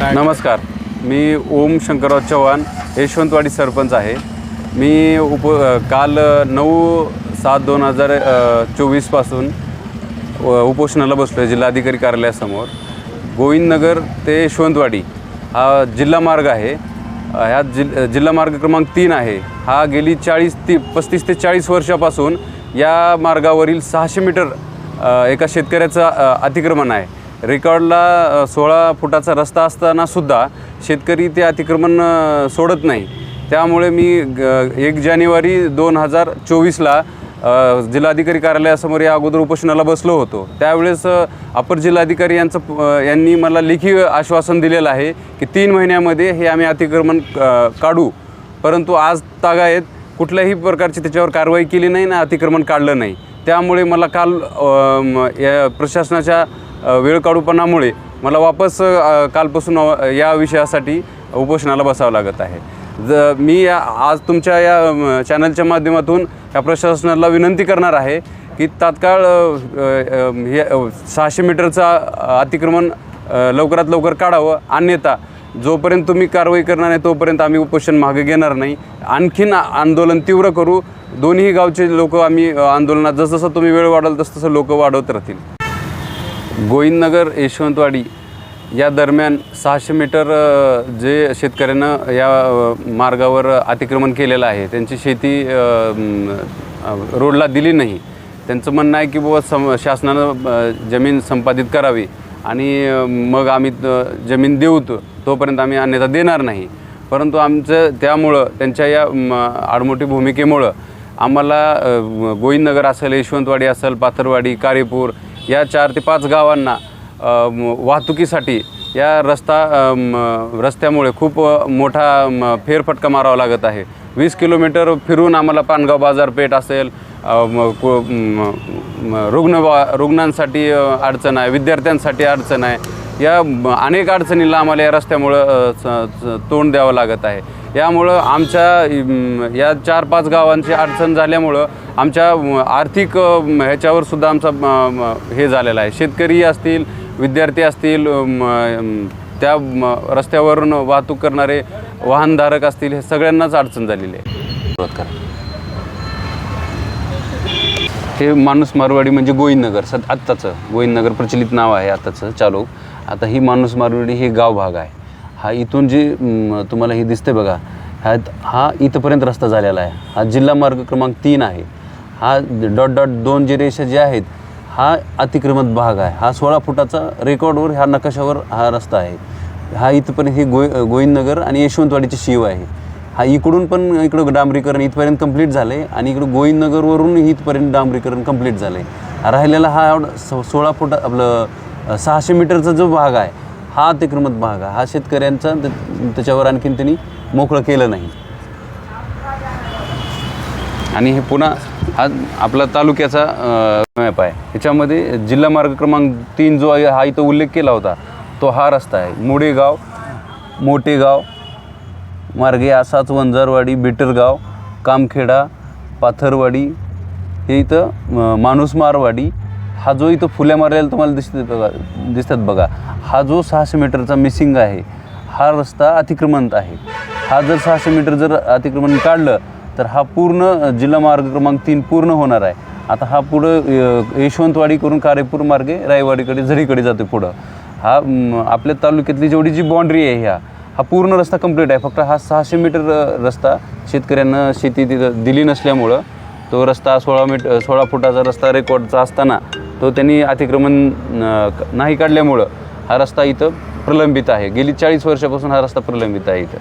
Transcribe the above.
नमस्कार. मी ओम शंकरराव चव्हाण यशवंतवाडी सरपंच आहे. मी उप काल नऊ सात दोन हजार चोवीसपासून उपोषणाला बसलो आहे जिल्हाधिकारी कार्यालयासमोर. गोविंदनगर ते यशवंतवाडी हा जिल्हा मार्ग आहे. ह्या जिल जिल्हा मार्ग क्रमांक तीन आहे. हा गेली चाळीस ती पस्तीस ते चाळीस वर्षापासून या मार्गावरील सहाशे मीटर एका शेतकऱ्याचं अतिक्रमण आहे. रेकॉर्डला सोळा फुटाचा रस्ता असताना सुद्धा शेतकरी ते अतिक्रमण सोडत नाही. त्यामुळे मी ग- एक जानेवारी दोन हजार चोवीसला जिल्हाधिकारी कार्यालयासमोर या अगोदर उपोषणाला बसलो होतो. त्यावेळेस अपर जिल्हाधिकारी यांचं यांनी मला लेखी आश्वासन दिलेलं आहे की तीन महिन्यामध्ये हे आम्ही अतिक्रमण काढू. परंतु आज तागायत कुठल्याही प्रकारची त्याच्यावर कारवाई केली नाही ना अतिक्रमण काढलं नाही. त्यामुळे मला काल या प्रशासनाच्या वेळ काढूपणामुळे मला वापस कालपासून या विषयासाठी उपोषणाला बसावं लागत आहे. ज मी या आज तुमच्या या चॅनलच्या माध्यमातून या प्रशासनाला विनंती करणार आहे की तात्काळ हे सहाशे मीटरचा अतिक्रमण लवकरात लवकर काढावं. अन्यथा जोपर्यंत तुम्ही कारवाई करणार नाही तोपर्यंत आम्ही उपोषण मागे घेणार नाही. आणखीन आंदोलन तीव्र करू. दोन्ही गावचे लोक आम्ही आंदोलनात जसं तुम्ही वेळ वाढाल तसं तसं लोक वाढवत राहतील. गोविंदनगर यशवंतवाडी या दरम्यान सहाशे मीटर जे शेतकऱ्यानं या मार्गावर अतिक्रमण केलेलं आहे त्यांची शेती रोडला दिली नाही. त्यांचं म्हणणं आहे की बुवा सम शासनानं जमीन संपादित करावी आणि मग आम्ही जमीन देऊ तोपर्यंत आम्ही अन्यथा देणार नाही. परंतु आमचं त्यामुळं त्यांच्या या म, आडमोठी भूमिकेमुळं आम्हाला गोविंदनगर असेल यशवंतवाडी असेल पाथरवाडी कारेपूर या चार ते पाच गावांना वाहतुकीसाठी या रस्ता रस्त्यामुळे खूप मोठा फेरफटका मारावा लागत आहे. वीस किलोमीटर फिरून आम्हाला पानगाव बाजारपेठ असेल रुग्ण रुग्णांसाठी अडचण आहे विद्यार्थ्यांसाठी अडचण आहे या अनेक अडचणीला आम्हाला या रस्त्यामुळं तोंड द्यावं लागत आहे. यामुळं आमच्या या चार पाच गावांची अडचण झाल्यामुळं आमच्या आर्थिक ह्याच्यावर सुद्धा आमचा हे झालेला आहे. शेतकरी असतील विद्यार्थी असतील त्या रस्त्यावरून वाहतूक करणारे वाहनधारक असतील हे सगळ्यांनाच अडचण झालेली आहे. हे माणूस मारवाडी म्हणजे गोविंदनगर सद आत्ताचं गोविंदनगर प्रचलित नाव आहे आत्ताचं चालू. आता ही माणूस मारवडी हे गाव भाग आहे. हा इथून जे तुम्हाला हे दिसते बघा हा हा इथंपर्यंत रस्ता झालेला आहे. हा जिल्हा मार्ग क्रमांक तीन आहे. हा डॉट डॉट दोन जे रेषा जे आहेत हा अतिक्रमत भाग आहे. हा सोळा फुटाचा रेकॉर्डवर ह्या नकाशावर हा रस्ता आहे. हा इथपर्यंत हे गोय गोविंदनगर आणि यशवंतवाडीची शिव आहे. हा इकडून पण इकडं डांबरीकरण इथपर्यंत कंप्लीट झालं आहे आणि इकडं गोविंदनगरवरून इथपर्यंत डांबरीकरण कंप्लीट झालं आहे राहिलेला हा सोळा फुट आपलं सहाशे मीटरचा जो भाग आहे हा अतिक्रमत भाग आहे. हा शेतकऱ्यांचा त्याच्यावर आणखीन त्यांनी मोकळं केलं नाही. आणि हे पुन्हा हा आपला तालुक्याचा मॅप आहे. ह्याच्यामध्ये जिल्हा मार्ग क्रमांक तीन जो आहे हा इथं उल्लेख केला होता. तो हा रस्ता आहे. मुडेगाव मोठेगाव मार्गे असाच वंजारवाडी बिटरगाव कामखेडा पाथरवाडी हे इथं माणूस माणूसमारवाडी हा जो इथं फुल्या मारलेला तुम्हाला दिसते बघा दिसतात बघा. हा जो सहाशे मीटरचा मिसिंग आहे हा रस्ता अतिक्रमण आहे. हा जर सहाशे मीटर जर अतिक्रमण काढलं तर हा पूर्ण जिल्हा मार्ग क्रमांक तीन पूर्ण होणार आहे. आता हा पुढं यशवंतवाडी करून कारेपूर मार्गे रायवाडीकडे झरीकडे जातो पुढं. हा आपल्या तालुक्यातली जेवढी जी बाँड्री आहे ह्या हा पूर्ण रस्ता कंप्लीट आहे. फक्त हा सहाशे मीटर रस्ता शेतकऱ्यांना शेती तिथं दिली नसल्यामुळं तो रस्ता सोळा मीट सोळा फुटाचा रस्ता रेकॉर्डचा असताना तो त्यांनी अतिक्रमण नाही काढल्यामुळं हा रस्ता इथं प्रलंबित आहे. गेली चाळीस वर्षापासून हा रस्ता प्रलंबित आहे इथं.